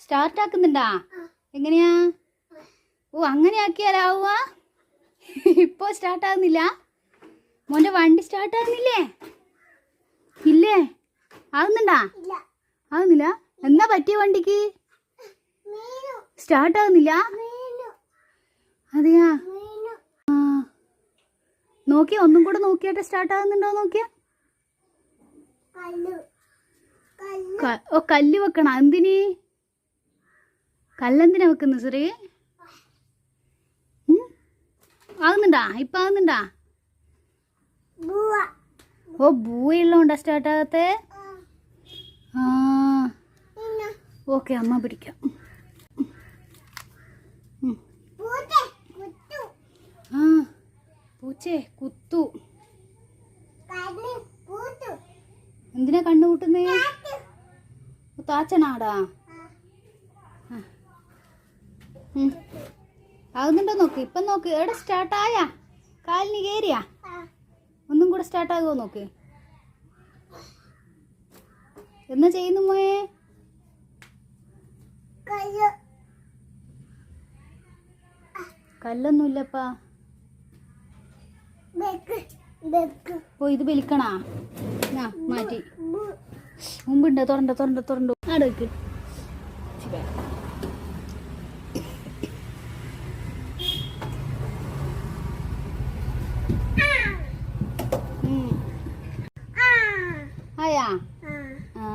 Start ആക്കുന്നുണ്ടാ? എങ്ങനെയാ? ഓ അങ്ങനെ ആക്കിയാലാവുക ഇപ്പോ സ്റ്റാർട്ട് ആകുന്നില്ല മോന്റെ വണ്ടി സ്റ്റാർട്ട് ആകുന്നില്ലേ ഇല്ലേ? ആകുന്നുണ്ടാ ആകുന്നില്ല എന്നാ പറ്റിയ വണ്ടിക്ക്? സ്റ്റാർട്ട് ആകുന്നില്ല അതെയാ? ആ. നോക്കിയാ ഒന്നും കൂടെ നോക്കിയാട്ടെ സ്റ്റാർട്ട് ആകുന്നുണ്ടോ നോക്കിയ? ഓ കല്ല് വെക്കണ? എന്തിന്? കല്ലെന്തിനാ വെക്കുന്നു സെറി? ആകുന്നുണ്ടാ ഇപ്പൊ ആകുന്നുണ്ടാ ഓ ബൂയുള്ളതുകൊണ്ടാ സ്റ്റാർട്ട് ആകത്തെ ആ. ഓക്കെ അമ്മ പിടിക്കാം. ആ. പൂച്ചേ കുത്തു. എന്തിനാ കണ്ണു കൂട്ടുന്നേ? താച്ചനാടാ? ആ. ആകുന്നുണ്ടോ നോക്ക്. ഇപ്പം നോക്ക്. എവിടെ സ്റ്റാർട്ടായാ കാലിന് കയറിയാ? ഒന്നും കൂടെ സ്റ്റാർട്ടാകുമോ നോക്ക്. എന്നാ ചെയ്യുന്നു മോയെ? കല്ലു കല്ലൊന്നുമില്ലപ്പാ. ഓ ഇത് വലിക്കണാ ആ മാറ്റി. മുമ്പുണ്ട്. തുറണ്ട തുറണ്ട തുറണ്ടു. ആടെ 嗯，啊，哎呀。